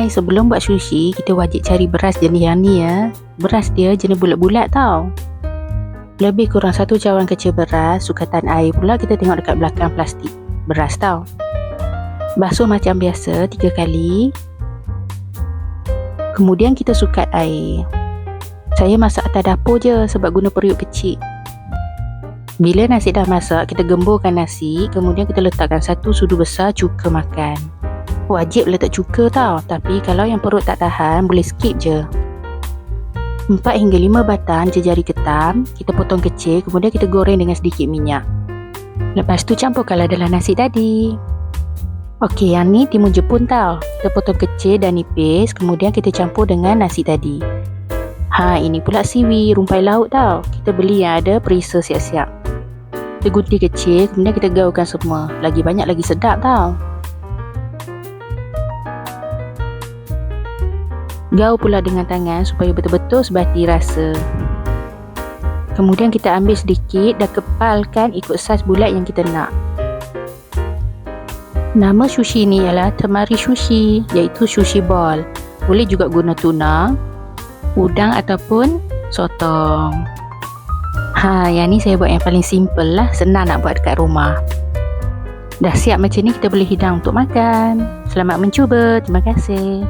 Hai, sebelum buat sushi, kita wajib cari beras jenis yang ni ya. Beras dia jenis bulat-bulat tau. Lebih kurang satu cawan kecil beras, sukatan air pula kita tengok dekat belakang plastik. Beras tau. Basuh macam biasa tiga kali. Kemudian kita sukat air. Saya masak atas dapur je sebab guna periuk kecil. Bila nasi dah masak, kita gemburkan nasi, kemudian kita letakkan satu sudu besar cuka makan wajib letak cuka tau. Tapi kalau yang perut tak tahan boleh skip je. 4 hingga 5 batang jejari ketam Kita potong kecil kemudian kita goreng dengan sedikit minyak. Lepas tu campurkanlah dalam nasi tadi. Okey yang ni timun jepun tau. Kita potong kecil dan nipis Kemudian kita campur dengan nasi tadi. Ha ini pula siwi rumpai laut tau. Kita beli yang ada perisa siap-siap. Kita gunting kecil kemudian kita gaulkan semua. Lagi banyak lagi sedap tau Gaul pula dengan tangan supaya betul-betul sebati rasa. Kemudian kita ambil sedikit dan kepalkan ikut saiz bulat yang kita nak. Nama sushi ni ialah temari sushi iaitu sushi ball. Boleh juga guna tuna, udang ataupun sotong. Ha, yang ni saya buat yang paling simple lah. Senang nak buat dekat rumah. Dah siap macam ni kita boleh hidang untuk makan. Selamat mencuba. Terima kasih.